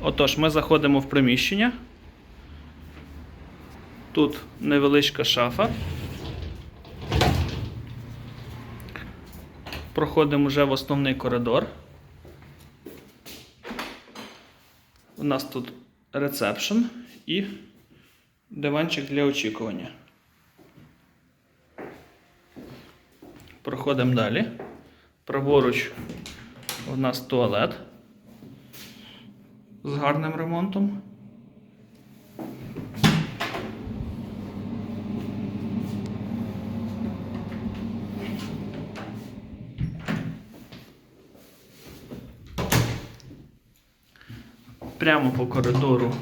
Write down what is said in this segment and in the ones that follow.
Отож, ми заходимо в приміщення. Тут невеличка шафа. Проходимо вже в основний коридор. У нас тут ресепшн і диванчик для очікування. Проходимо далі. Праворуч у нас туалет з гарним ремонтом. Прямо по коридору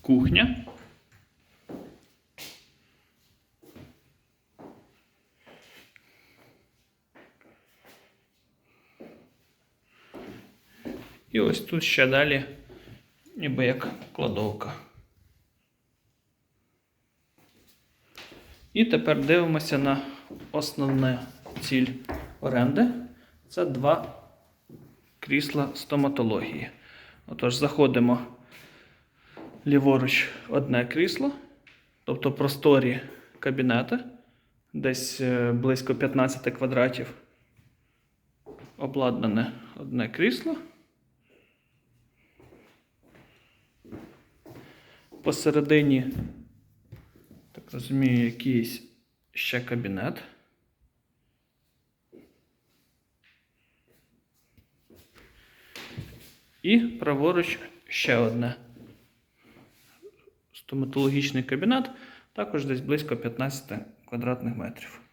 кухня. І ось тут ще далі, ніби як кладовка. І тепер дивимося на основну ціль оренди. Це два крісла стоматології. Отож, заходимо ліворуч одне крісло, тобто просторі кабінети, десь е, близько 15 квадратів. Обладнане одне крісло. Посередині, так розумію, якийсь ще кабінет. І праворуч ще одне. Стоматологічний кабінет, також десь близько 15 квадратних метрів.